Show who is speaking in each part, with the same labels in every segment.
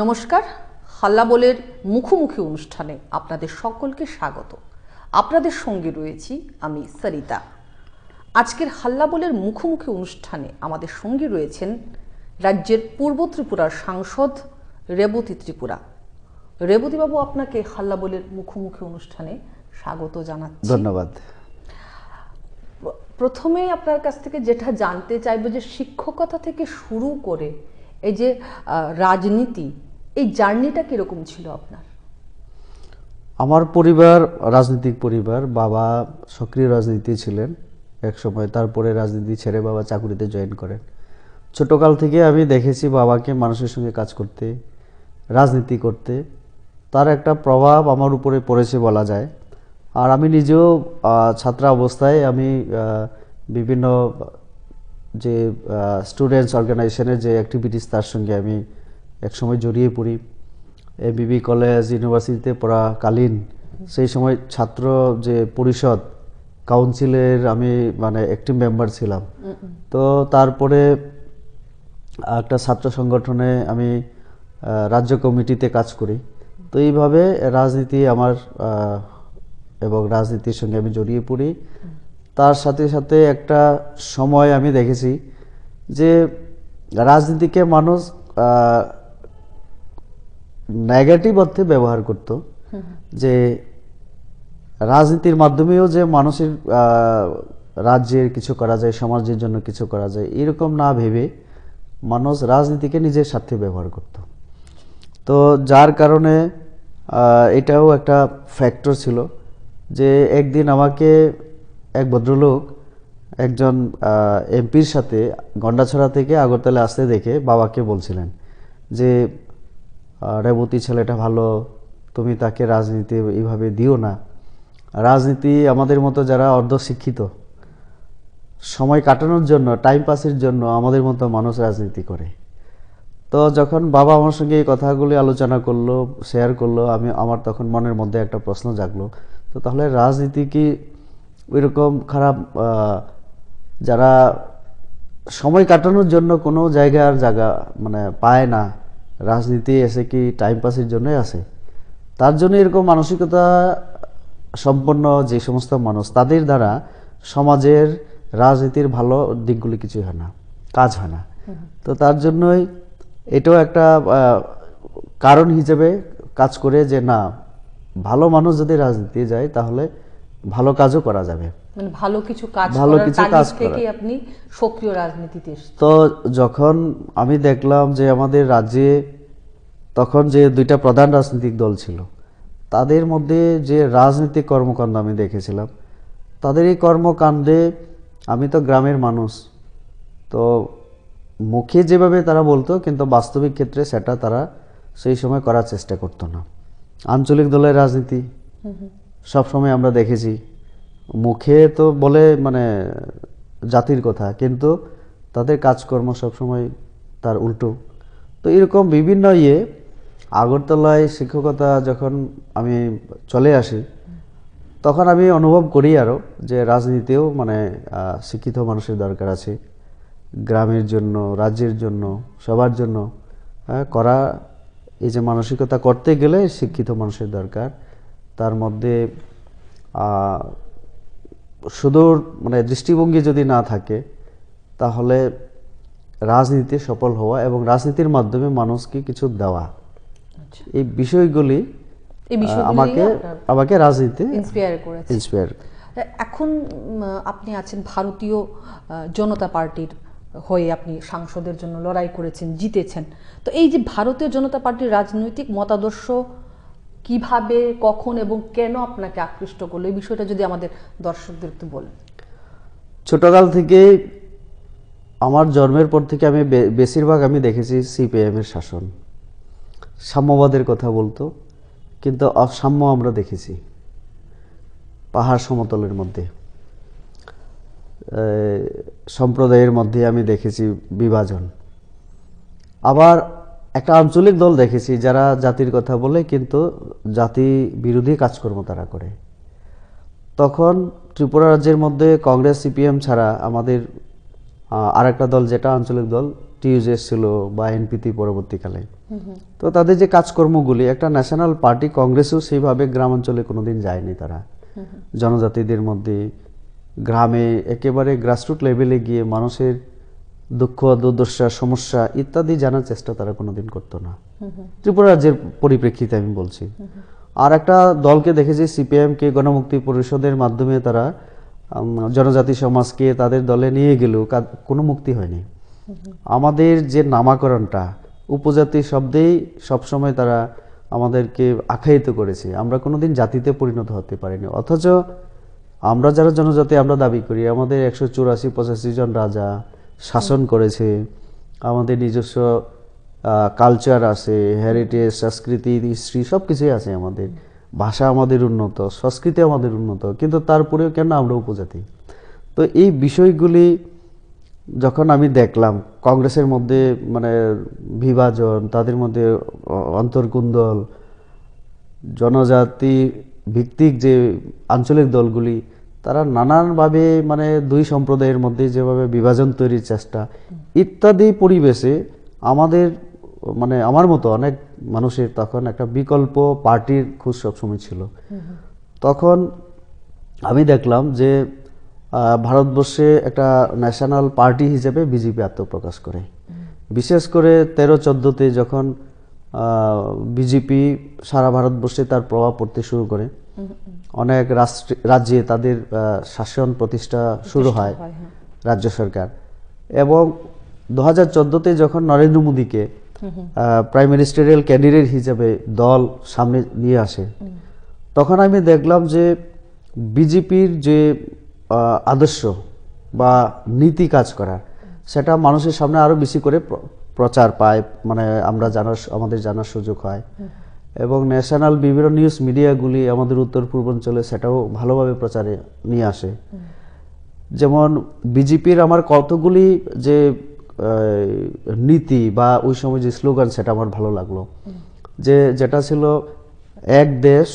Speaker 1: নমস্কার হাল্লাবোলের মুখোমুখি অনুষ্ঠানে আপনাদের সকলকে স্বাগত। আপনাদের সঙ্গে রয়েছি আমি সরিতা। আজকের হাল্লাবোলের মুখোমুখি অনুষ্ঠানে আমাদের সঙ্গে রয়েছেন রাজ্যের পূর্ব ত্রিপুরার সাংসদ রেবতী ত্রিপুরা। রেবতীবাবু আপনাকে হাল্লাবোলের মুখোমুখি অনুষ্ঠানে স্বাগত জানাচ্ছি।
Speaker 2: ধন্যবাদ।
Speaker 1: প্রথমে আপনার কাছ থেকে যেটা জানতে চাইব যে শিক্ষকতা থেকে শুরু করে এই যে রাজনীতি এই জার্নিটা কীরকম ছিল আপনার?
Speaker 2: আমার পরিবার, রাজনৈতিক পরিবার, বাবা সক্রিয় রাজনীতি ছিলেন এক সময় তারপরে রাজনীতি ছেড়ে বাবা চাকুরিতে জয়েন করেন। ছোটকাল থেকে আমি দেখেছি বাবাকে মানুষের সঙ্গে কাজ করতে, রাজনীতি করতে। তার একটা প্রভাব আমার উপরে পড়েছে বলা যায়। আর আমি নিজেও ছাত্র অবস্থায় আমি বিভিন্ন যে স্টুডেন্টস অর্গানাইজেশনের যে অ্যাক্টিভিটিস তার সঙ্গে আমি একসময় জড়িয়ে পড়ি। এবিবি কলেজ, ইউনিভার্সিটিতে পড়াকালীন সেই সময় ছাত্র যে পরিষদ, কাউন্সিলের আমি মানে একটি মেম্বার ছিলাম। তো তারপরে একটা ছাত্র সংগঠনে আমি রাজ্য কমিটিতে কাজ করি। তো এইভাবে রাজনীতি আমার এবং রাজনীতির সঙ্গে আমি জড়িয়ে পড়ি। তার সাথে সাথে একটা সময় আমি দেখেছি যে রাজনীতিকে মানুষ নেগেটিভ অর্থে ব্যবহার করত যে রাজনীতির মাধ্যমেও যে মানুষের রাজ্যের কিছু করা যায় সমাজের জন্য কিছু করা যায় এরকম না ভেবে মানুষ রাজনীতিকে নিজের স্বার্থে ব্যবহার করত। তো যার কারণে এটাও একটা ফ্যাক্টর ছিল যে একদিন আমাকে এক ভদ্রলোক একজন এমপির সাথে গন্ডাছড়া থেকে আগরতলা আসতে দেখে বাবাকে বলছিলেন যে রেবতী ছেলেটা ভালো, তুমি তাকে রাজনীতি এইভাবে দিও না। রাজনীতি আমাদের মতো যারা অর্ধশিক্ষিত, সময় কাটানোর জন্য টাইম পাসের জন্য আমাদের মতো মানুষ রাজনীতি করে। তো যখন বাবা আমার সঙ্গে এই কথাগুলি আলোচনা করল শেয়ার করল, আমি, আমার তখন মনের মধ্যে একটা প্রশ্ন জাগলো, তো তাহলে রাজনীতি কি ওইরকম খারাপ যারা সময় কাটানোর জন্য কোনো জায়গার জায়গা মানে পায় না রাজনীতি এসে কি টাইম পাসের জন্যই আসে তার জন্য এরকম মানসিকতা সম্পন্ন যে সমস্ত মানুষ, তাদের দ্বারা সমাজের রাজনীতির ভালো দিকগুলি কিছুই হয় না, কাজ হয় না। তো তার জন্যই এটাও একটা কারণ হিসেবে কাজ করে যে, না, ভালো মানুষ যদি রাজনীতি যায়, তাহলে ভালো কাজও করা যাবে।
Speaker 1: মানে ভালো কিছু কাজ
Speaker 2: ভালো
Speaker 1: করার
Speaker 2: কিছু কাজ করা।
Speaker 1: থেকেই আপনি সক্রিয় রাজনীতিতে
Speaker 2: তো যখন আমি দেখলাম যে আমাদের রাজ্যে তখন যে দুইটা প্রধান রাজনৈতিক দল ছিল তাদের মধ্যে যে রাজনৈতিক কর্মকাণ্ড আমি দেখেছিলাম তাদের এই কর্মকাণ্ডে আমি তো গ্রামের মানুষ তো মুখে যেভাবে তারা বলতো কিন্তু বাস্তবিক ক্ষেত্রে সেটা তারা সেই সময় করার চেষ্টা করতো না। আঞ্চলিক দলের রাজনীতি সবসময় আমরা দেখেছি। মুখে তো বলে মানে জাতির কথা, কিন্তু তাদের কাজকর্ম সবসময় তার উল্টো। তো এরকম বিভিন্ন ইয়ে আগরতলায় শিক্ষকতা যখন আমি চলে আসি, তখন আমি অনুভব করি আরও যে রাজনীতিও মানে শিক্ষিত মানুষের দরকার আছে। গ্রামের জন্য, রাজ্যের জন্য, সবার জন্য করা, এই যে মানসিকতা করতে গেলে শিক্ষিত মানুষের দরকার। তার মধ্যে সুদূর মানে দৃষ্টিভঙ্গি যদি না থাকে তাহলে রাজনীতিতে সফল হওয়া এবং রাজনীতির মাধ্যমে মানুষকে কিছু দেওয়া।
Speaker 1: আচ্ছা।
Speaker 2: এই বিষয়গুলি আমাকে আমাকে রাজনীতি
Speaker 1: ইন্সপায়ার করেছে।
Speaker 2: ইন্সপায়ার
Speaker 1: এখন আপনি আছেন ভারতীয় জনতা পার্টির হয়ে আপনি সাংসদের জন্য লড়াই করেছেন জিতেছেন। তো এই যে ভারতীয় জনতা পার্টির রাজনৈতিক মতাদর্শ কীভাবে, কখন এবং কেন আপনাকে আকৃষ্ট করল? এই বিষয়টা যদি আমাদের দর্শকদের একটু বলেন।
Speaker 2: ছোটকাল থেকে আমার জন্মের পর থেকে আমি বেশিরভাগ আমি দেখেছি সিপিএম এর শাসন। সাম্যবাদের কথা বলতো, কিন্তু অসাম্য আমরা দেখেছি পাহাড় সমতলের মধ্যে। সম্প্রদায়ের মধ্যে আমি দেখেছি বিভাজন। আবার একটা আঞ্চলিক দল দেখেছি যারা জাতির কথা বলে কিন্তু জাতি বিরোধী কাজকর্ম তারা করে। তখন ত্রিপুরা রাজ্যের মধ্যে কংগ্রেস সিপিএম ছাড়া আমাদের আর একটা দল যেটা আঞ্চলিক দল টিউজেস ছিল বা এনপিতি পরবর্তীকালে। তো তাদের যে কাজকর্মগুলি একটা ন্যাশনাল পার্টি কংগ্রেসও সেইভাবে গ্রামাঞ্চলে কোনোদিন যায়নি তারা। জনজাতিদের মধ্যে গ্রামে একেবারে গ্রাসরুট লেভেলে গিয়ে মানুষের দুঃখ দুর্দশা সমস্যা ইত্যাদি জানার চেষ্টা তারা কোনোদিন করতো না। ত্রিপুরা রাজ্যের পরিপ্রেক্ষিতে আমি বলছি। আর একটা দলকে দেখেছি সিপিএম কে গণমুক্তি পরিষদের মাধ্যমে তারা জনজাতি সমাজকে তাদের দলে নিয়ে গেলেও কোনো মুক্তি হয়নি। আমাদের যে নামাকরণটা উপজাতি শব্দেই সবসময় তারা আমাদেরকে আখ্যায়িত করেছে। আমরা কোনোদিন জাতিতে পরিণত হতে পারিনি। অথচ আমরা যারা জনজাতি আমরা দাবি করি আমাদের একশো চুরাশি পঁচাশি জন রাজা শাসন করেছে। আমাদের নিজস্ব কালচার আছে হেরিটেজ সংস্কৃতি হিস্ট্রি সব কিছুই আছে আমাদের। ভাষা আমাদের উন্নত, সংস্কৃতি আমাদের উন্নত, কিন্তু তারপরেও কেন আমরা উপজাতি? তো এই বিষয়গুলি যখন আমি দেখলাম, কংগ্রেসের মধ্যে মানে বিভাজন, তাদের মধ্যে অন্তর্কুন্দল, জনজাতি ভিত্তিক যে আঞ্চলিক দলগুলি তারা নানানভাবে মানে দুই সম্প্রদায়ের মধ্যে যেভাবে বিভাজন তৈরির চেষ্টা, ইত্যাদি পরিবেশে আমাদের মানে আমার মতো অনেক মানুষের তখন একটা বিকল্প পার্টির খোঁজ সবসময় ছিল। তখন আমি দেখলাম যে ভারতবর্ষে একটা ন্যাশনাল পার্টি হিসেবে বিজেপি আত্মপ্রকাশ করে। বিশেষ করে তেরো চোদ্দোতে যখন বিজেপি সারা ভারতবর্ষে তার প্রভাব পড়তে শুরু করে অনেক রাষ্ট্র রাজ্যে তাদের শাসন প্রতিষ্ঠা শুরু হয়
Speaker 1: হয়।
Speaker 2: রাজ্য সরকার। এবং দু হাজার চোদ্দোতে যখন নরেন্দ্র মোদীকে প্রাইম মিনিস্টারিয়াল ক্যান্ডিডেট হিসেবে দল সামনে নিয়ে আসে তখন আমি দেখলাম যে বিজেপির যে আদর্শ বা নীতি কাজ করার সেটা মানুষের সামনে আরও বেশি করে প্রচার পায় মানে আমরা জানার আমাদের জানার সুযোগ হয়। এবং ন্যাশনাল বিভিন্ন নিউজ মিডিয়াগুলি আমাদের উত্তর পূর্বাঞ্চলে সেটাও ভালোভাবে প্রচারে নিয়ে আসে। যেমন বিজেপির আমার কতগুলি যে নীতি বা ওই সময় যে স্লোগান সেটা আমার ভালো লাগল। যে যেটা ছিল এক দেশ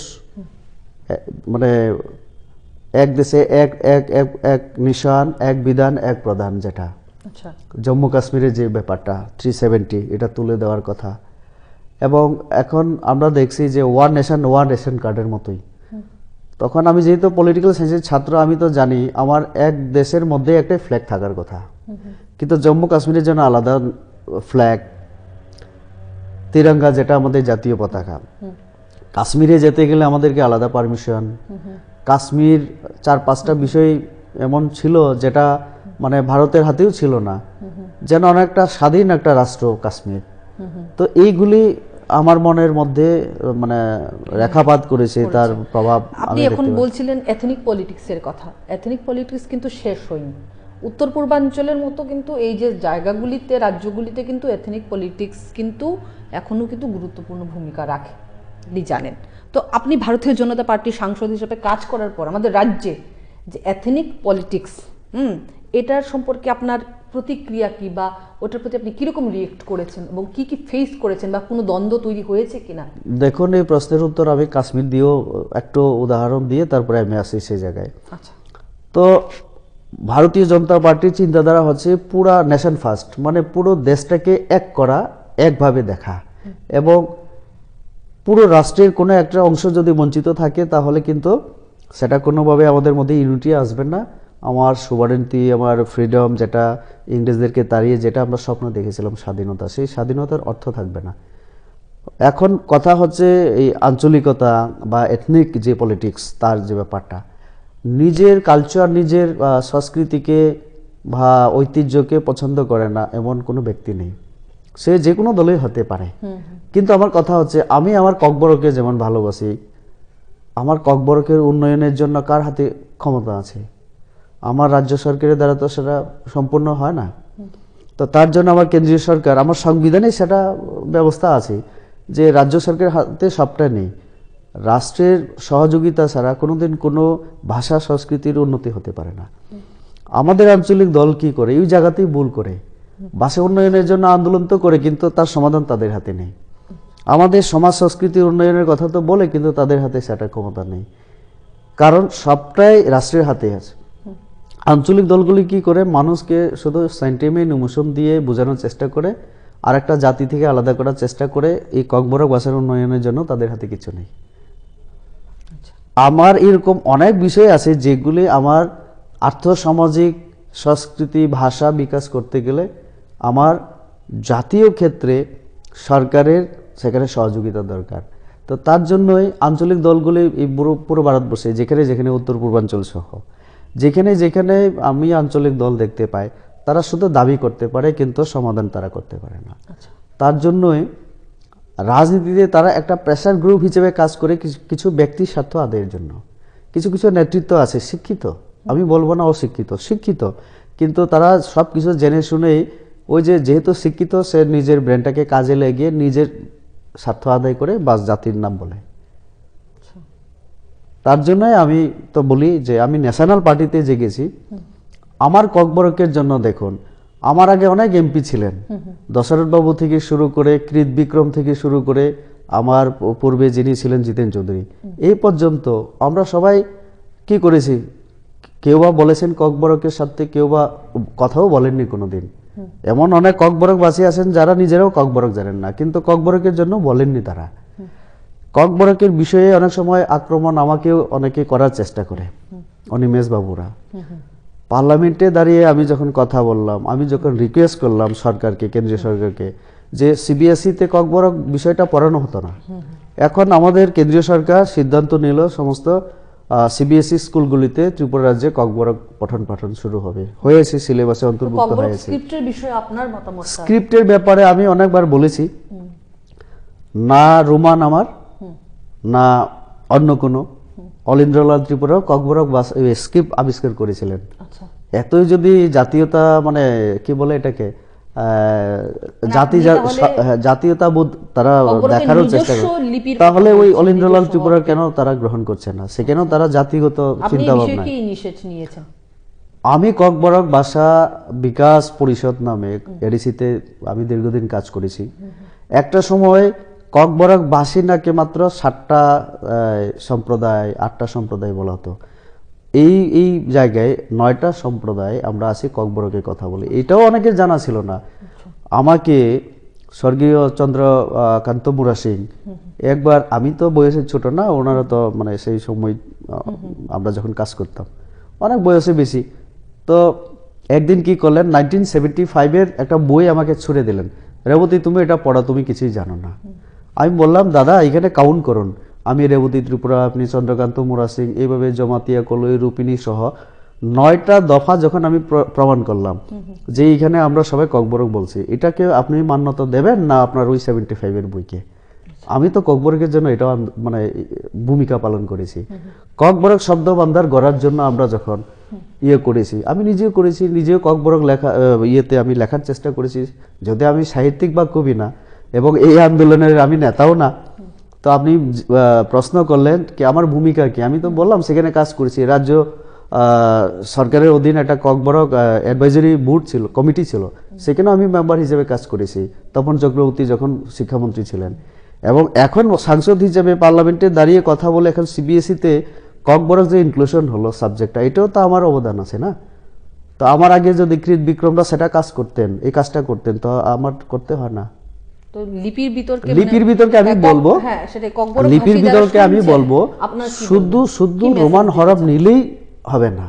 Speaker 2: মানে এক দেশে এক এক এক এক নিশান এক বিধান এক প্রধান যেটা।
Speaker 1: আচ্ছা।
Speaker 2: জম্মু কাশ্মীরের যে ব্যাপারটা থ্রি সেভেন্টি এটা তুলে দেওয়ার কথা। এবং এখন আমরা দেখছি যে ওয়ান নেশন ওয়ান রেশন কার্ডের মতোই। তখন আমি যেহেতু পলিটিক্যাল সায়েন্সের ছাত্র, আমি তো জানি আমার এক দেশের মধ্যে একটা ফ্ল্যাগ থাকার কথা। কিন্তু জম্মু কাশ্মীরের জন্য আলাদা ফ্ল্যাগ তিরঙ্গা যেটা আমাদের জাতীয় পতাকা। কাশ্মীরে যেতে গেলে আমাদেরকে আলাদা পারমিশন কাশ্মীর চার পাঁচটা বিষয় এমন ছিল যেটা মানে ভারতের হাতেও ছিল না। যেন অনেকটা স্বাধীন একটা রাষ্ট্র কাশ্মীর। তো এইগুলি আমার মনের মধ্যে মানে রেখাপাত করেছে তার প্রভাব
Speaker 1: আপনি এখন বলছিলেন এথনিক পলিটিক্সের কথা। এথনিক পলিটিক্স কিন্তু শেষ হয়নি। উত্তর পূর্বাঞ্চলের মতো কিন্তু এই যে জায়গাগুলিতে রাজ্যগুলিতে কিন্তু এথনিক পলিটিক্স কিন্তু এখনও কিন্তু গুরুত্বপূর্ণ ভূমিকা রাখে। আপনি জানেন। তো আপনি ভারতীয় জনতা পার্টির সাংসদ হিসেবে কাজ করার পর আমাদের রাজ্যে যে এথনিক পলিটিক্স হুম এটার সম্পর্কে আপনার প্রতিক্রিয়া কি বা ওটার প্রতি আপনি কীরকম রিয়েক্ট করেছেন এবং কি কি ফেস করেছেন বা কোনো দ্বন্দ্ব তৈরি হয়েছে কিনা?
Speaker 2: দেখুন এই প্রশ্নের উত্তর আমি কাশ্মীর দিয়েও একটু উদাহরণ দিয়ে তারপরে আমি আসি সেই জায়গায়।
Speaker 1: আচ্ছা।
Speaker 2: তো ভারতীয় জনতা পার্টির চিন্তাধারা হচ্ছে পুরা নেশন ফার্স্ট মানে পুরো দেশটাকে এক করা একভাবে দেখা। এবং পুরো রাষ্ট্রের কোনো একটা অংশ যদি বঞ্চিত থাকে তাহলে কিন্তু সেটা কোনোভাবে আমাদের মধ্যে ইউনিটি আসবে না। আমার সুভারেন্টি আমার ফ্রিডম যেটা ইংরেজদেরকে তাড়িয়ে যেটা আমরা স্বপ্ন দেখেছিলাম স্বাধীনতা সেই স্বাধীনতার অর্থ থাকবে না। এখন কথা হচ্ছে এই আঞ্চলিকতা বা এথনিক যে পলিটিক্স তার যে ব্যাপারটা। নিজের কালচার নিজের সংস্কৃতিকে বা ঐতিহ্যকে পছন্দ করে না এমন কোনো ব্যক্তি নেই। সে যে কোনো দলেই হতে পারে। কিন্তু আমার কথা হচ্ছে আমি আমার ককবরকে যেমন ভালোবাসি আমার ককবরকের উন্নয়নের জন্য কার হাতে ক্ষমতা আছে? আমার রাজ্য সরকারের দ্বারা তো সেটা সম্পূর্ণ হয় না। তো তার জন্য আমার কেন্দ্রীয় সরকার, আমার সংবিধানে সেটা ব্যবস্থা আছে যে রাজ্য সরকারের হাতে সবটা নেই। রাষ্ট্রের সহযোগিতা ছাড়া কোনোদিন কোনো ভাষা সংস্কৃতির উন্নতি হতে পারে না। আমাদের আঞ্চলিক দল কি করে? এই জায়গাতেই ভুল করে। ভাষা উন্নয়নের জন্য আন্দোলন তো করে, কিন্তু তার সমাধান তাদের হাতে নেই। আমাদের সমাজ সংস্কৃতির উন্নয়নের কথা তো বলে, কিন্তু তাদের হাতে সেটা ক্ষমতা নেই। কারণ সবটাই রাষ্ট্রের হাতে আছে। আঞ্চলিক দলগুলি কি করে মানুষকে শুধু সেন্টিমেন্ট ইমোশন দিয়ে বোঝানোর চেষ্টা করে আর একটা জাতি থেকে আলাদা করার চেষ্টা করে এই ককবরক ভাষার উন্নয়নের জন্য তাদের হাতে কিছু নেই।
Speaker 1: আচ্ছা।
Speaker 2: আমার এরকম অনেক বিষয় আছে যেগুলি আমার আর্থসামাজিক সংস্কৃতি ভাষা বিকাশ করতে গেলে আমার জাতীয় ক্ষেত্রে সরকারের সেখানে সহযোগিতা দরকার। তো তার জন্যই আঞ্চলিক দলগুলি এই পুরো পুরো ভারতবর্ষে যেখানে যেখানে উত্তর পূর্বাঞ্চল সহ যেখানে যেখানে আমি আঞ্চলিক দল দেখতে পাই তারা শুধু দাবি করতে পারে কিন্তু সমাধান তারা করতে পারে না।
Speaker 1: আচ্ছা।
Speaker 2: তার জন্যই রাজনীতিতে তারা একটা প্রেশার গ্রুপ হিসেবে কাজ করে কিছু- কিছু ব্যক্তি স্বার্থ আদায়ের জন্য। কিছু কিছু নেতৃত্ব আছে শিক্ষিত। আমি বলব না অশিক্ষিত শিক্ষিত। কিন্তু তারা সব কিছু জেনে শুনেই ওই যে যেহেতু শিক্ষিত সে নিজের ব্রেনটাকে কাজে লাগিয়ে নিজের স্বার্থ আদায় করে বাস জাতির নাম বলে। তার জন্যই আমি তো বলি যে আমি ন্যাশনাল পার্টিতে যে গেছি আমার ককবরকের জন্য দেখুন, আমার আগে অনেক এমপি ছিলেন। দশরথবাবু থেকে শুরু করে কৃত বিক্রম থেকে শুরু করে আমার পূর্বে যিনি ছিলেন জিতেন চৌধুরী। এই পর্যন্ত আমরা সবাই কি করেছি? কেউ বা বলেছেন ককবরকের সাথে কেউ বা কথাও বলেননি কোনোদিন। এমন অনেক ককবরকবাসী আছেন যারা নিজেরাও ককবরক জানেন না, কিন্তু ককবরকের জন্য বলেননি তারা। ককবরকের বিষয়ে অনেক সময় আক্রমণ আমাকেও অনেকে করার চেষ্টা করে। অনিমেষ বাবুরা পার্লামেন্টে দাঁড়িয়ে আমি যখন কথা বললাম আমি যখন রিকোয়েস্ট করলাম সরকারকে কেন্দ্রীয় সরকারকে যে সিবিএসইতে ককবরক বিষয়টা পড়ানো হতো না। এখন আমাদের কেন্দ্রীয় সরকার সিদ্ধান্ত নিল সমস্ত সিবিএসই স্কুলগুলিতে ত্রিপুরা রাজ্যে ককবরক পঠন পাঠন শুরু হবে। হয়েছে সিলেবাসে অন্তর্ভুক্ত হয়েছে।
Speaker 1: স্ক্রিপ্টের বিষয়ে আপনার মতামত
Speaker 2: স্ক্রিপ্টের ব্যাপারে আমি অনেকবার বলেছি। না রোমান আমার না অন্য কোনো। অলিন্দ্রলাল ত্রিপুরা ককবরক স্ক্রিপ্ট আবিষ্কার করেছিলেন।
Speaker 1: আচ্ছা।
Speaker 2: এতই যদি জাতীয়তা মানে কি বলে এটাকে জাতি হ্যাঁ, জাতীয়তাবোধ তারা দেখারও চেষ্টা করে। তাহলে ওই অলিন্দ্রলাল ত্রিপুরা কেন তারা গ্রহণ করছে না? সেখানেও তারা জাতিগত
Speaker 1: আপনি
Speaker 2: চিন্তা ভাবনা আমি ককবরক ভাষা বিকাশ পরিষদ নামে এডিসিতে আমি দীর্ঘদিন কাজ করেছি। একটা সময় ককবরক বাসিন্দাকে মাত্র সাতটা সম্প্রদায় আটটা সম্প্রদায় বলা হতো। এই এই জায়গায় নয়টা সম্প্রদায় আমরা আছি ককবরকের কথা বলি। এটাও অনেকের জানা ছিল না। আমাকে স্বর্গীয় চন্দ্র কান্ত মুরা সিং একবার আমি তো বয়সে ছোট না ওনারা তো মানে সেই সময় আমরা যখন কাজ করতাম অনেক বয়সে বেশি। তো একদিন কি করলেন নাইনটিন সেভেন্টি ফাইভের একটা বই আমাকে ছুড়ে দিলেন। রেবতী তুমি এটা পড়া তুমি কিছুই জানো না। আমি বললাম দাদা এখানে কাউন্ট করুন। আমি রেবতী ত্রিপুরা আপনি চন্দ্রকান্ত মুরা সিং এইভাবে জমাতিয়া কলই রূপিণী সহ নয়টা দফা যখন আমি প্র- প্রমাণ করলাম যে এইখানে আমরা সবাই ককবরক বলছি এটাকে আপনি মান্যতা দেবেন না আপনার ওই সেভেন্টি ফাইভের বইকে আমি তো ককবরকের জন্য এটা মানে ভূমিকা পালন করেছি। ককবরক শব্দ বান্ধার গড়ার জন্য আমরা যখন ইয়ে করেছি আমি নিজেও করেছি নিজেও ককবরক লেখা ইয়েতে আমি লেখার চেষ্টা করেছি। যদি আমি সাহিত্যিক বা কবি না এবং এই আন্দোলনের আমি নেতাও না। তো আপনি প্রশ্ন করলেন কি আমার ভূমিকা কি? আমি তো বললাম সেখানে কাজ করেছি। রাজ্য সরকারের অধীনে একটা ককবরক অ্যাডভাইজারি বোর্ড ছিল কমিটি ছিল। সেখানেও আমি মেম্বার হিসেবে কাজ করেছি। তপন চক্রবর্তী যখন শিক্ষামন্ত্রী ছিলেন। এবং এখন সাংসদ হিসেবে পার্লামেন্টে দাঁড়িয়ে কথা বলে এখন সিবিএসইতে ককবরক যে ইনক্লুশন হলো সাবজেক্টটা এটাও তো আমার অবদান আছে না? তো আমার আগে যদি কৃত বিক্রমরা সেটা কাজ করতেন, এই কাজটা করতেন, তো আমার করতে হয় না।
Speaker 1: তো লিপির বিতর্কে
Speaker 2: লিপির
Speaker 1: মানে-
Speaker 2: বিতর্কে আমি বলব।
Speaker 1: হ্যাঁ
Speaker 2: লিপির বিতর্কে আমি বলব শুধু শুধু রোমান হরফ নিলেই হবে না।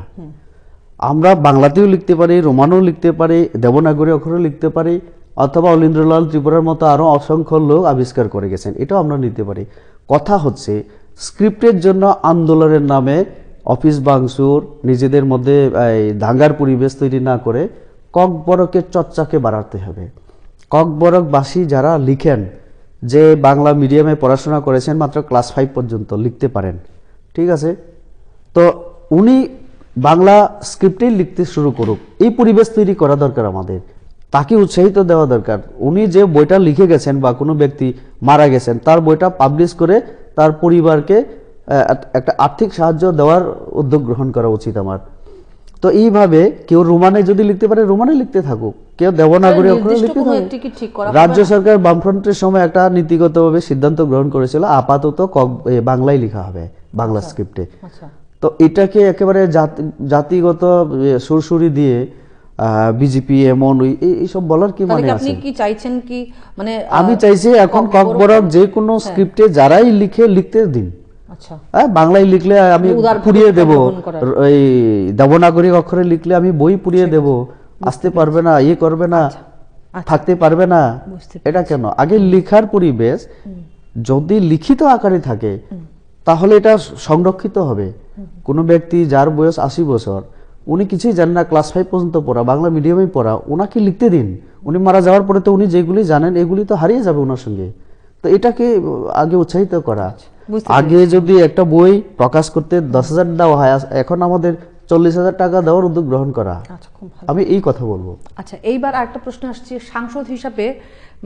Speaker 2: আমরা বাংলাতেও লিখতে পারি রোমানও লিখতে পারি দেবনাগরী অক্ষরও লিখতে পারি অথবা অলিন্দ্রলাল ত্রিপুরার মতো আরও অসংখ্য লোক আবিষ্কার করে গেছেন এটাও আমরা নিতে পারি। কথা হচ্ছে স্ক্রিপ্টের জন্য আন্দোলনের নামে অফিস বাংসুর নিজেদের মধ্যে দাঙ্গার পরিবেশ তৈরি না করে ককবরকের চর্চাকে বাড়াতে হবে। ককবরকবাসী যারা লিখেন যে বাংলা মিডিয়ামে পড়াশোনা করেছেন মাত্র ক্লাস ফাইভ পর্যন্ত লিখতে পারেন, ঠিক আছে? তো উনি বাংলা স্ক্রিপ্টেই লিখতে শুরু করুক, এই পরিবেশ তৈরি করা দরকার আমাদের, তাকে উৎসাহিত দেওয়া দরকার। উনি যে বইটা লিখে গেছেন বা কোনো ব্যক্তি মারা গেছেন, তার বইটা পাবলিশ করে তার পরিবারকে একটা আর্থিক সাহায্য দেওয়ার উদ্যোগ গ্রহণ করা উচিত আমার। তো এইভাবে কেউ রোমানে যদি লিখতে পারে রোমানে লিখতে থাকুক। কেউ দেবনাগরী অক্ষরে লিখতে থাকুক। রাজ্য সরকার বামফ্রন্টের সময় একটা নীতিগতভাবে সিদ্ধান্ত গ্রহণ করেছিল আপাতত বাংলায় লেখা হবে বাংলা স্ক্রিপ্টে।
Speaker 1: আচ্ছা।
Speaker 2: তো এটাকে একেবারে জাতি জাতিগত সুরসুরি দিয়ে বিজেপি এমন ওই এইসব বলার কি মানে
Speaker 1: আপনি কি চাইছেন কি মানে
Speaker 2: আমি চাইছি এখন ককবরক যে কোনো স্ক্রিপ্টে যারাই লিখে লিখতে দিন।
Speaker 1: আচ্ছা
Speaker 2: হ্যাঁ বাংলায় লিখলে আমি
Speaker 1: উদারভাবে
Speaker 2: পুড়িয়ে দেব। এই দেবনাগরিক অক্ষরে লিখলে আমি বই পুড়িয়ে দেব। আসতে পারবে না ইয়ে করবে না
Speaker 1: আচ্ছা।
Speaker 2: থাকতে পারবে না। এটা কেন? আগে লেখার পরিবেশ যদি লিখিত আকারে থাকে তাহলে এটা সংরক্ষিত হবে। কোনো ব্যক্তি যার বয়স আশি বছর উনি কিছুই জানেন না ক্লাস ফাইভ পর্যন্ত পড়া বাংলা মিডিয়ামে পড়া ওনাকে লিখতে দিন। উনি মারা যাওয়ার পরে তো উনি যেগুলি জানেন এগুলি তো হারিয়ে যাবে ওনার সঙ্গে। তো এটাকে আগে উৎসাহিত করা।
Speaker 1: বুঝতে
Speaker 2: আগে যদি একটা বই প্রকাশ করতে দশ হাজার দেওয়া হয় এখন আমাদের চল্লিশ হাজার টাকা দেওয়ার উদ্যোগ গ্রহণ করা।
Speaker 1: আচ্ছা
Speaker 2: আমি এই কথা বলব।
Speaker 1: আচ্ছা এইবার আরেকটা প্রশ্ন আসছে। সাংসদ হিসাবে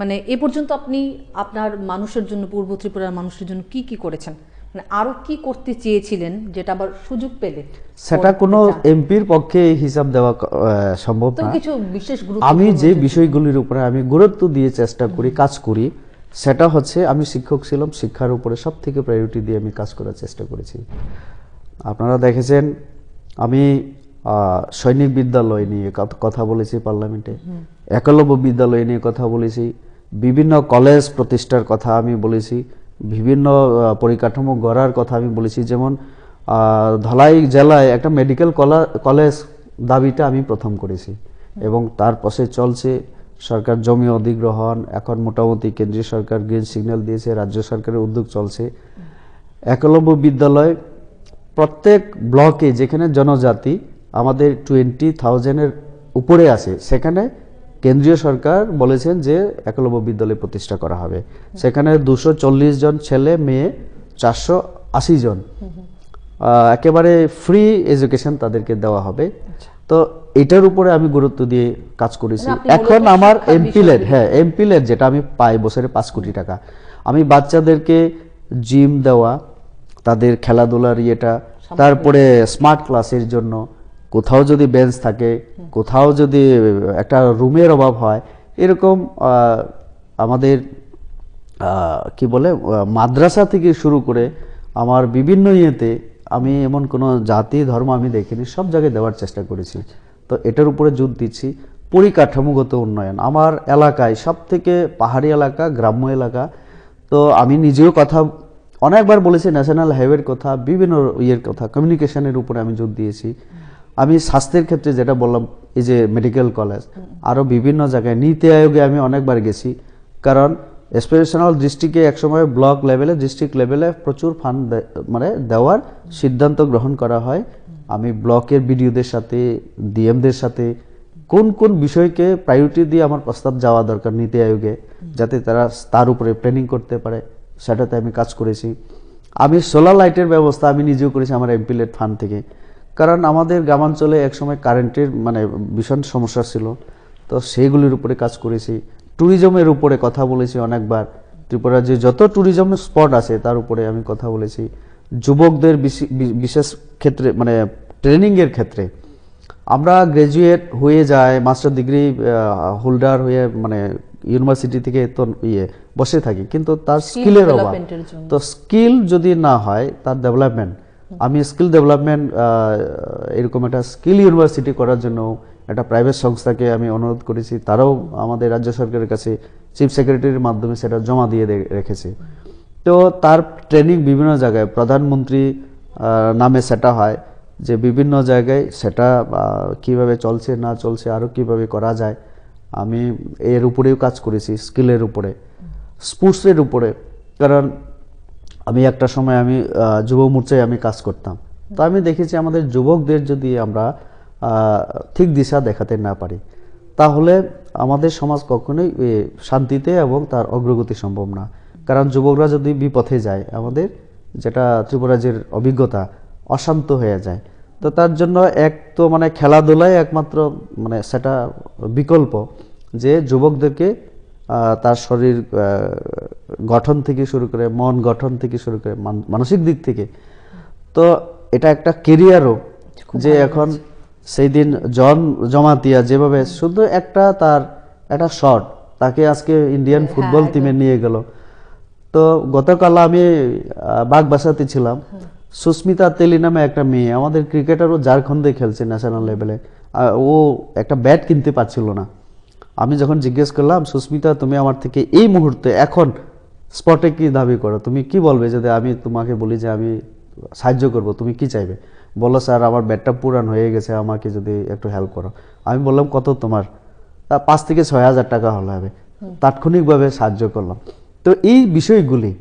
Speaker 1: মানে এ পর্যন্ত আপনি আপনার মানুষের জন্য পূর্ব ত্রিপুরার মানুষের জন্য কি কি করেছেন? মানে আরও কি করতে চেয়েছিলেন যেটা আবার সুযোগ পেলে?
Speaker 2: সেটা কোনো এমপির পক্ষে হিসাব দেওয়া সম্ভব না।
Speaker 1: কিছু বিশেষ গুরুত্ব
Speaker 2: আমি যে বিষয়গুলির উপরে আমি গুরুত্ব দিয়ে চেষ্টা করি কাজ করি সেটা হচ্ছে আমি শিক্ষক ছিলাম শিক্ষার উপরে সব থেকে প্রায়োরিটি দিয়ে আমি কাজ করার চেষ্টা করেছি। আপনারা দেখেছেন আমি সৈনিক বিদ্যালয় নিয়ে কথা বলেছি পার্লামেন্টে। একলব্য বিদ্যালয় নিয়ে কথা বলেছি। বিভিন্ন কলেজ প্রতিষ্ঠার কথা আমি বলেছি। বিভিন্ন পরিকাঠামো গড়ার কথা আমি বলেছি। যেমন ধলাই জেলায় একটা মেডিকেল কলেজ দাবিটা আমি প্রথম করেছি। এবং তার পাশে চলছে সরকার জমি অধিগ্রহণ, এখন মোটামুটি কেন্দ্রীয় সরকার গ্রিন সিগন্যাল দিয়েছে, রাজ্য সরকারের উদ্যোগ চলছে। একলব্য বিদ্যালয় প্রত্যেক ব্লকে যেখানে জনজাতি আমাদের টোয়েন্টি থাউজেন্ডের উপরে আছে, সেখানে কেন্দ্রীয় সরকার বলেছেন যে একলব্য বিদ্যালয় প্রতিষ্ঠা করা হবে। সেখানে দুশো জন ছেলে, মেয়ে, চারশো আশি জন। একেবারে ফ্রি এডুকেশন তাদেরকে দেওয়া হবে। তো এটার উপরে আমি গুরুত্ব দিয়ে কাজ করেছি। এখন আমার এমপিলেট হ্যাঁ এমপিলেট যেটা আমি পাই বছরে পাঁচ কোটি টাকা। আমি বাচ্চাদেরকে জিম দেওয়া তাদের খেলাধুলার ইয়েটা তারপরে স্মার্ট ক্লাসের জন্য কোথাও যদি বেঞ্চ থাকে কোথাও যদি একটা রুমের অভাব হয় এরকম আমাদের কি বলে মাদ্রাসা থেকে শুরু করে আমার বিভিন্ন ইয়েতে আমি এমন কোনো জাতি, ধর্ম আমি দেখিনি, সব জায়গায় দেওয়ার চেষ্টা করেছি। তো এটার উপরে জোর দিচ্ছি। পরিকাঠামোগত উন্নয়ন। আমার এলাকায় সব থেকে পাহাড়ি এলাকা, গ্রাম্য এলাকা। তো আমি নিজেও কথা, অনেকবার বলেছি ন্যাশনাল হাইওয়ের কথা, বিভিন্ন ইয়ের কথা কমিউনিকেশনের উপরে আমি জোর দিয়েছি। আমি স্বাস্থ্যের ক্ষেত্রে যেটা বললাম, এই যে মেডিকেল কলেজ আরও বিভিন্ন জায়গায় নীতি আয়োগে আমি অনেকবার গেছি। কারণ এসপিরেশনাল ডিস্ট্রিক্টে একসময় ব্লক লেভেলে ডিস্ট্রিক্ট লেভেলে প্রচুর ফান্ড মানে দেওয়ার সিদ্ধান্ত গ্রহণ করা হয়। আমি ব্লকের বিডিওদের সাথে ডিএমদের সাথে, কোন কোন বিষয়কে প্রায়োরিটি দিয়ে আমার প্রস্তাব যাওয়া দরকার নীতি আয়োগে, যাতে তারা তার উপরে প্ল্যানিং করতে পারে। সেটাতে আমি কাজ করেছি। আমি সোলার লাইটের ব্যবস্থা আমি নিজেও করেছি আমার এমপিলেট ফান্ড থেকে। কারণ আমাদের গ্রামাঞ্চলে একসময় কারেন্টের মানে ভীষণ সমস্যা ছিল। তো সেইগুলির উপরে কাজ করেছি। ট্যুরিজমের উপরে কথা বলেছি অনেকবার। ত্রিপুরার যে যত ট্যুরিজম স্পট আছে তার উপরে আমি কথা বলেছি। যুবকদের বিশেষ ক্ষেত্রে মানে ট্রেনিংয়ের ক্ষেত্রে। আমরা গ্রাজুয়েট হয়ে যায় মাস্টার ডিগ্রি হোল্ডার হয়ে মানে ইউনিভার্সিটি থেকে তো ইয়ে বসে থাকি কিন্তু তার স্কিলের অভাব। তো স্কিল যদি না হয় তার ডেভেলপমেন্ট আমি স্কিল ডেভেলপমেন্ট এরকম একটা স্কিল ইউনিভার্সিটি করার জন্য একটা প্রাইভেট সংস্থাকে আমি অনুরোধ করেছি, তারাও আমাদের রাজ্য সরকারের কাছে চিফ সেক্রেটারির মাধ্যমে সেটা জমা দিয়ে রেখেছে। তো তার ট্রেনিং বিভিন্ন জায়গায় প্রধানমন্ত্রী নামে সেটা হয় যে বিভিন্ন জায়গায় সেটা কীভাবে চলছে, না চলছে আরও কীভাবে করা যায়। আমি এর উপরেও কাজ করেছি স্কিলের উপরে। স্পোর্টসের উপরে, কারণ আমি একটা সময় আমি যুব মোর্চায় আমি কাজ করতাম। তো আমি দেখেছি আমাদের যুবকদের যদি আমরা ঠিক দিশা দেখাতে না পারি। তাহলে আমাদের সমাজ কখনোই শান্তিতে এবং তার অগ্রগতি সম্ভব না। কারণ যুবকরা যদি বিপথে যায় আমাদের যেটা ত্রিপুরাজের অভিজ্ঞতা অশান্ত হয়ে যায়। তো তার জন্য এক তো মানে খেলাধুলাই একমাত্র মানে সেটা বিকল্প যে যুবকদেরকে তার শরীর গঠন থেকে শুরু করে মন গঠন থেকে শুরু করে মানসিক দিক থেকে। তো এটা একটা কেরিয়ারও যে এখন সেই দিন জন জমাতিয়া যেভাবে শুধু একটা তার একটা শট তাকে আজকে ইন্ডিয়ান ফুটবল টিমে নিয়ে গেল। তো গতকাল আমি বাগবাসাতে ছিলাম। সুস্মিতা তেলি নামে একটা মেয়ে আমাদের ক্রিকেটারও ঝাড়খণ্ডে খেলছে ন্যাশনাল লেভেলে ও একটা ব্যাট কিনতে পারছিল না। আমি যখন জিজ্ঞেস করলাম সুস্মিতা তুমি আমার থেকে এই মুহূর্তে এখন স্পটে কি দাবি করো? তুমি কি বলবে? যদি আমি তোমাকে বলি যে আমি সাহায্য করব তুমি কি চাইবে? বলল স্যার আমার ব্যাটটা পুরান হয়ে গেছে আমাকে যদি একটু হেল্প করো। আমি বললাম কত তোমার? তা পাঁচ থেকে ছয় হাজার টাকা হলে হবে। তাৎক্ষণিকভাবে সাহায্য করলাম। তো এই বিষয়গুলি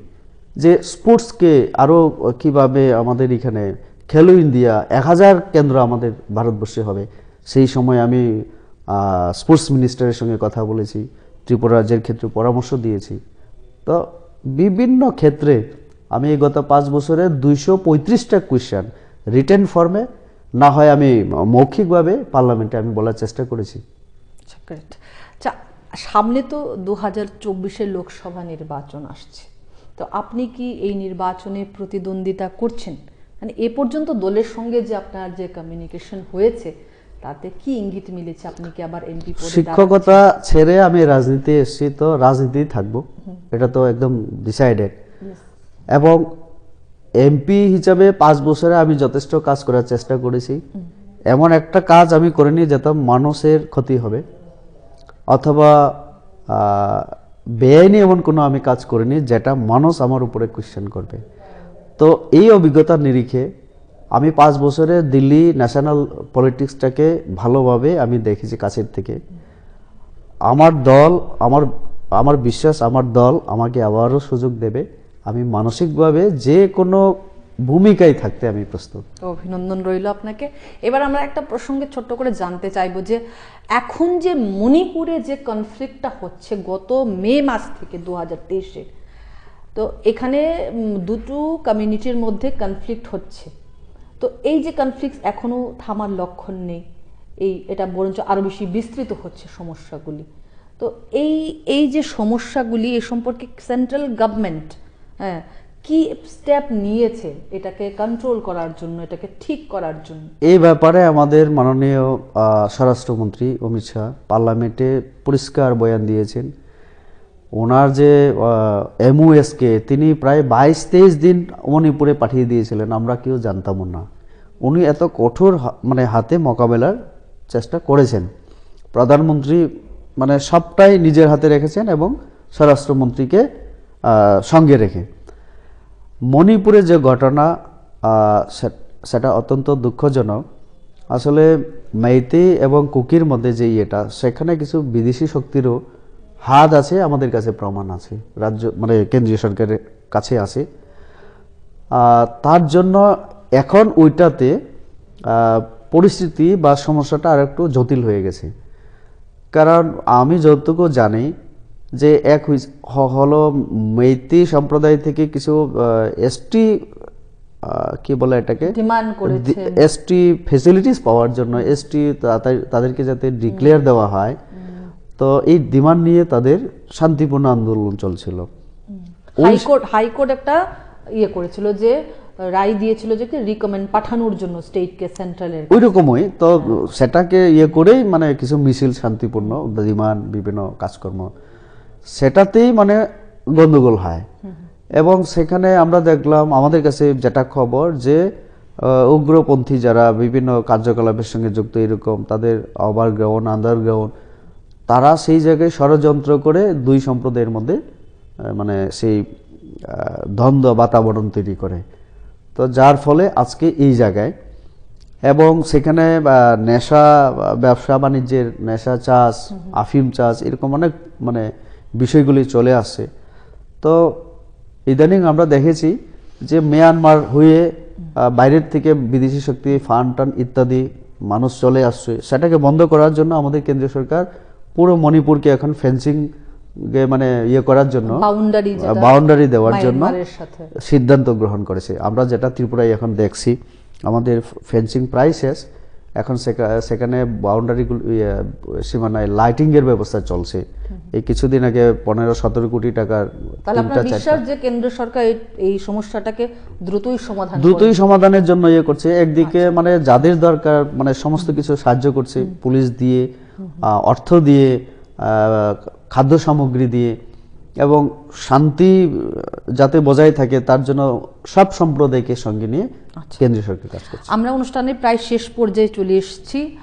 Speaker 2: যে স্পোর্টসকে আরও কীভাবে আমাদের এখানে খেলো ইন্ডিয়া এক হাজার কেন্দ্র আমাদের ভারতবর্ষে হবে সেই সময় আমি স্পোর্টস মিনিস্টারের সঙ্গে কথা বলেছি ত্রিপুরা রাজ্যের ক্ষেত্রে পরামর্শ দিয়েছি। তো বিভিন্ন ক্ষেত্রে আমি গত পাঁচ বছরে দুইশো পঁয়ত্রিশটা কোয়েশ্চেন রিটেন ফর্মে না হয় আমি মৌখিকভাবে পার্লামেন্টে আমি বলার চেষ্টা করেছি।
Speaker 1: আচ্ছা আচ্ছা সামনে তো দু হাজার চব্বিশের লোকসভা নির্বাচন আসছে। তো আপনি কি এই নির্বাচনে প্রতিদ্বন্দ্বিতা করছেন? মানে এ পর্যন্ত দলের সঙ্গে যে আপনার যে কমিউনিকেশন হয়েছে তাতে কি ইঙ্গিত মিলেছে? আপনি কি আবার এমপি
Speaker 2: শিক্ষকতা ছেড়ে আমি রাজনীতি এসেছি তো রাজনীতি থাকব। এটা তো একদম ডিসাইডেড এবং এমপি হিসাবে পাঁচ বছরে আমি যথেষ্ট কাজ করার চেষ্টা করেছি। এমন একটা কাজ আমি করিনি যাতে মানুষের ক্ষতি হবে। অথবা বেআইনি এমন কোনো আমি কাজ করিনি যেটা মানুষ আমার উপরে কোয়েশ্চেন করবে। তো এই অভিজ্ঞতার নিরিখে আমি পাঁচ বছরে দিল্লি ন্যাশনাল পলিটিক্সটাকে ভালোভাবে আমি দেখেছি কাছের থেকে। আমার দল আমার আমার বিশ্বাস আমার দল আমাকে আবারও সুযোগ দেবে। আমি মানসিকভাবে যে কোনো ভূমিকায় থাকতে আমি প্রস্তুত।
Speaker 1: অভিনন্দন রইল আপনাকে। এবার আমরা একটা প্রসঙ্গে ছোট্ট করে জানতে চাইব যে, এখন যে মণিপুরে যে কনফ্লিক্টটা হচ্ছে গত মে মাস থেকে দু হাজার তো এখানে দুটো কমিউনিটির মধ্যে কনফ্লিক্ট হচ্ছে। তো এই যে কনফ্লিক্ট এখনও থামার লক্ষণ নেই, এই, এটা বরঞ্চ আরও বেশি বিস্তৃত হচ্ছে সমস্যাগুলি। তো এই এই যে সমস্যাগুলি, এ সম্পর্কে সেন্ট্রাল গভর্নমেন্ট হ্যাঁ কি স্টেপ নিয়েছে এটাকে কন্ট্রোল করার জন্য, এটাকে ঠিক করার জন্য?
Speaker 2: এই ব্যাপারে আমাদের মাননীয় স্বরাষ্ট্রমন্ত্রী অমিত শাহ পার্লামেন্টে পরিষ্কার বয়ান দিয়েছেন। ওনার যে এমওএসকে তিনি প্রায় বাইশ তেইশ দিন মণিপুরে পাঠিয়ে দিয়েছিলেন, আমরা কেউ জানতামও না। উনি এত কঠোর মানে হাতে মোকাবেলার চেষ্টা করেছেন। প্রধানমন্ত্রী মানে সবটাই নিজের হাতে রেখেছেন এবং স্বরাষ্ট্রমন্ত্রীকে সঙ্গে রেখে। মণিপুরে যে ঘটনা সেটা অত্যন্ত দুঃখজনক। আসলে মেইতি এবং কুকির মধ্যে যে ইয়েটা, সেখানে কিছু বিদেশি শক্তিরও হাত আছে, আমাদের কাছে প্রমাণ আছে। রাজ্য মানে কেন্দ্রীয় সরকারের কাছে আছে। তার জন্য এখন ওইটাতে পরিস্থিতি বা সমস্যাটা আর একটু জটিল হয়ে গেছে। কারণ আমি যতটুকু জানি যে এক হলো মেইতি সম্প্রদায় থেকে কিছু এসটি কি বলে এটাকে? এসটি ফেসিলিটিস পাওয়ার জন্য এসটি তাদেরকে যাতে ডিক্লেয়ার দেওয়া হয়। তো এই ডিমান্ড নিয়ে তাদের শান্তিপূর্ণ আন্দোলন চলছিল।
Speaker 1: হাইকোর্ট হাইকোর্ট একটা ইয়ে করেছিল যে রায় দিয়েছিল যে কি রিকমেন্ড পাঠানোর জন্য স্টেটকে সেন্ট্রালের
Speaker 2: ওই রকমই তো সেটাকে ইয়ে করেই মানে কিছু মিছিল শান্তিপূর্ণ বিমান বিভিন্ন কাজকর্ম সেটাতেই মানে গন্ডগোল হয়। এবং সেখানে আমরা দেখলাম আমাদের কাছে যেটা খবর যে উগ্রপন্থী যারা বিভিন্ন কার্যকলাপের সঙ্গে যুক্ত এরকম তাদের ওভারগ্রাউন্ড আন্ডারগ্রাউন্ড তারা সেই জায়গায় ষড়যন্ত্র করে দুই সম্প্রদায়ের মধ্যে মানে সেই দ্বন্দ্ব বাতাবরণ তৈরি করে। তো যার ফলে আজকে এই জায়গায় এবং সেখানে নেশা ব্যবসা বাণিজ্যের নেশা চাষ আফিম চাষ এরকম অনেক মানে বিষয়গুলি চলে আসছে তো ইদানিং আমরা দেখেছি যে মিয়ানমার হয়ে বাইরের থেকে বিদেশি শক্তি ফান্ড টান ইত্যাদি মানুষ চলে আসছে। সেটাকে বন্ধ করার জন্য আমাদের কেন্দ্রীয় সরকার পুরো মণিপুরকে এখন ফেন্সিং মানে ইয়ে করার জন্য
Speaker 1: বাউন্ডারি
Speaker 2: দেওয়ার জন্য সিদ্ধান্ত গ্রহণ করেছে। আমরা যেটা ত্রিপুরায় এখন দেখছি আমাদের ফেন্সিং প্রায় শেষ। এখন সেখানে বাউন্ডারিগুলো সীমানায় লাইটিং এর ব্যবস্থা চলছে। এই কিছুদিন আগে পনেরো সতেরো কোটি টাকার
Speaker 1: বিশ্বাস যে কেন্দ্র সরকার এই- সমস্যাটাকে দ্রুতই সমাধান
Speaker 2: দ্রুতই সমাধানের জন্য ইয়ে করছে। একদিকে মানে যাদের দরকার মানে সমস্ত কিছু সাহায্য করছে পুলিশ দিয়ে অর্থ দিয়ে আহ, খাদ্য সামগ্রী দিয়ে এবং শান্তি যাতে বজায় থাকে তার জন্য সব সম্প্রদায়কে সঙ্গে নিয়ে কেন্দ্রীয় সরকার কাজ করছে।
Speaker 1: আমরা অনুষ্ঠানে প্রায় শেষ পর্যায়ে চলে এসেছি।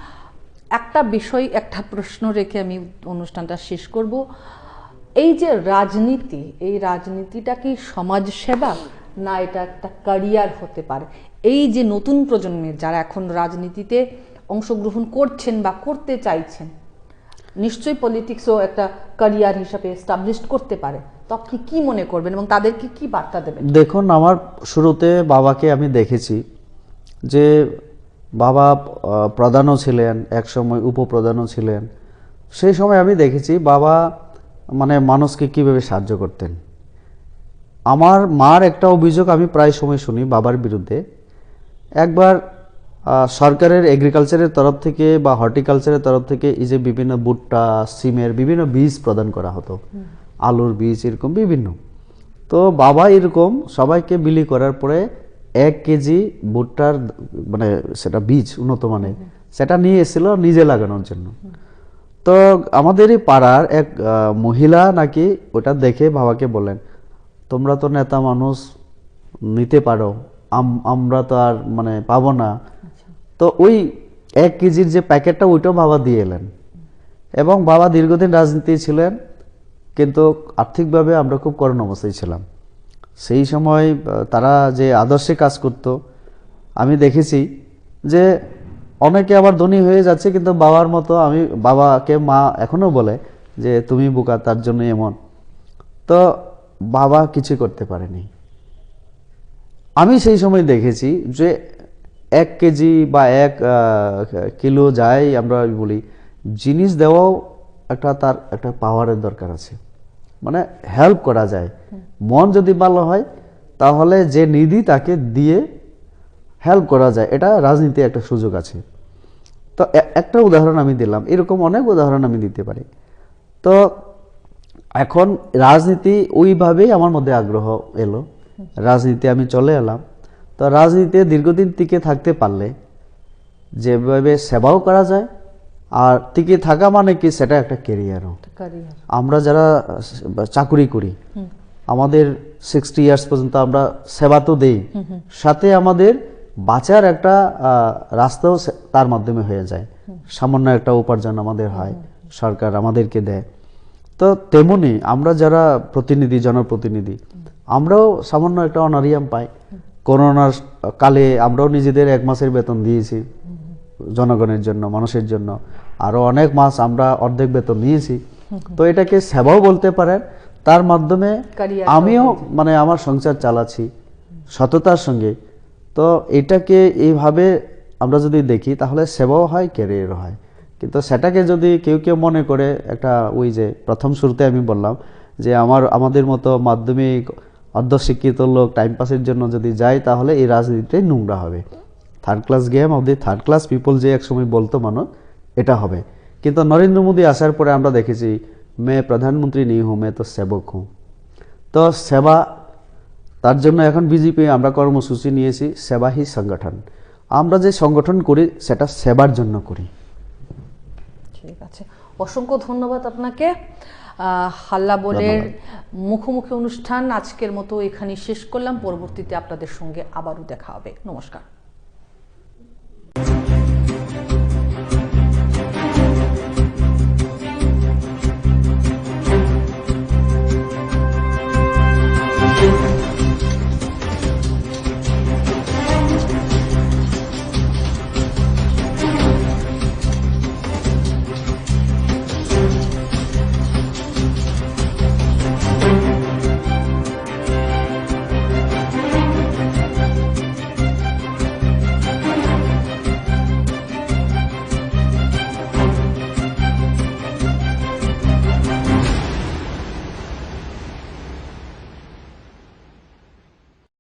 Speaker 1: একটা বিষয় একটা প্রশ্ন রেখে আমি অনুষ্ঠানটা শেষ করব। এই যে রাজনীতি এই রাজনীতিটা কি সমাজ সেবা না এটা একটা ক্যারিয়ার হতে পারে? এই যে নতুন প্রজন্মের যারা এখন রাজনীতিতে অংশগ্রহণ করছেন বা করতে চাইছেন নিশ্চয়ই পলিটিক্সও একটা ক্যারিয়ার হিসাবে এস্টাবলিশ করতে পারে। তো আপনি কি মনে করবেন এবং তাদেরকে কি বার্তা দেবেন?
Speaker 2: দেখুন, আমার শুরুতে বাবাকে আমি দেখেছি যে বাবা প্রধানও ছিলেন, একসময় উপপ্রধানও ছিলেন। সেই সময় আমি দেখেছি বাবা মানে মানুষকে কীভাবে সাহায্য করতেন। আমার মার একটা অভিযোগ আমি প্রায় সময় শুনি বাবার বিরুদ্ধে। একবার সরকারের এগ্রিকালচারের তরফ থেকে বা হর্টিকালচারের তরফ থেকে এই যে বিভিন্ন ভুট্টা, সিমের বিভিন্ন বীজ প্রদান করা হতো। আলুর বীজ এরকম বিভিন্ন। তো বাবা এরকম সবাইকে বিলি করার পরে এক কেজি ভুট্টার মানে সেটা বীজ উন্নত মানের, সেটা নিয়ে এসেছিল নিজে লাগানোর জন্য। তো আমাদের এই পাড়ার এক মহিলা নাকি ওটা দেখে বাবাকে বলেন তোমরা তো নেতা মানুষ, নিতে পারো। আম- আমরা তো আর মানে পাবো না। তো ওই এক কেজির যে প্যাকেটটা, ওইটাও বাবা দিয়ে এলেন। এবং বাবা দীর্ঘদিন রাজনীতি ছিলেন, কিন্তু আর্থিকভাবে আমরা খুব করুণ অবস্থায় ছিলাম। সেই সময় তারা যে আদর্শে কাজ করত, আমি দেখেছি যে অনেকে আবার ধনী হয়ে যাচ্ছে, কিন্তু বাবার মতো আমি, বাবাকে মা এখনও বলে যে, তুমি বোকা, তার জন্য এমন। তো বাবা কিছু করতে পারেনি। আমি সেই সময় দেখেছি যে এক কেজি বা এক কিলো যাই আমরা বলি, জিনিস দেওয়াও একটা তার একটা পাওয়ারের দরকার আছে। মানে হেল্প করা যায়। মন যদি ভালো হয়, তাহলে যে নিধি তাকে দিয়ে হেল্প করা যায়, এটা রাজনীতি একটা সুযোগ আছে। তো একটা উদাহরণ আমি দিলাম, এরকম অনেক উদাহরণ আমি দিতে পারি। তো এখন রাজনীতি ওইভাবেই আমার মধ্যে আগ্রহ এলো। রাজনীতি আমি চলে এলাম। তো রাজনীতিতে দীর্ঘদিন টিকে থাকতে পারলে যেভাবে সেবাও করা যায় আর টিকে থাকা মানে কি? সেটা একটা কেরিয়ারও আমরা যারা চাকুরি করি আমাদের সিক্সটি ইয়ার্স পর্যন্ত আমরা সেবা তো দেই। সাথে আমাদের বাঁচার একটা রাস্তাও তার মাধ্যমে হয়ে যায়। সামান্য একটা উপার্জন আমাদের হয় সরকার আমাদেরকে দেয়। তো তেমনি আমরা যারা প্রতিনিধি জনপ্রতিনিধি আমরাও সামান্য একটা অনারিয়াম পাই। করোনার কালে আমরাও নিজেদের এক মাসের বেতন দিয়েছি জনগণের জন্য মানুষের জন্য। আরও অনেক মাস আমরা অর্ধেক বেতন নিয়েছি তো এটাকে সেবাও বলতে পারেন। তার মাধ্যমে আমিও মানে আমার সংসার চালাচ্ছি সততার সঙ্গে। তো এটাকে এইভাবে আমরা যদি দেখি তাহলে সেবাও হয় ক্যারিয়ারও হয়। কিন্তু সেটাকে যদি কেউ কেউ মনে করে একটা ওই যে প্রথম শুরুতে আমি বললাম যে আমার আমাদের মতো মাধ্যমিক অর্ধশিক্ষিত লোক টাইম পাসের জন্য যদি যায়, তাহলে এই রাজনীতিটাই নোংরা হবে। Third class game of the third class people যে একসময় বলতো মানুষ এটা হবে। কিন্তু নরেন্দ্র মোদী আসার পরে আমরা দেখেছি, মে প্রধানমন্ত্রী নেই হুঁ, মে তো সেবক হুঁ। তো সেবা, তার জন্য এখন বিজেপি আমরা কর্মসূচি নিয়েছি সেবাহী সংগঠন। আমরা যে সংগঠন করি, সেটা সেবার জন্য করি।
Speaker 1: ঠিক আছে। অসংখ্য ধন্যবাদ আপনাকে। হাল্লা বোলের মুখোমুখি অনুষ্ঠান আজকের মতো এখানে শেষ করলাম। পরবর্তীতে আপনাদের সঙ্গে আবারও দেখা হবে। নমস্কার।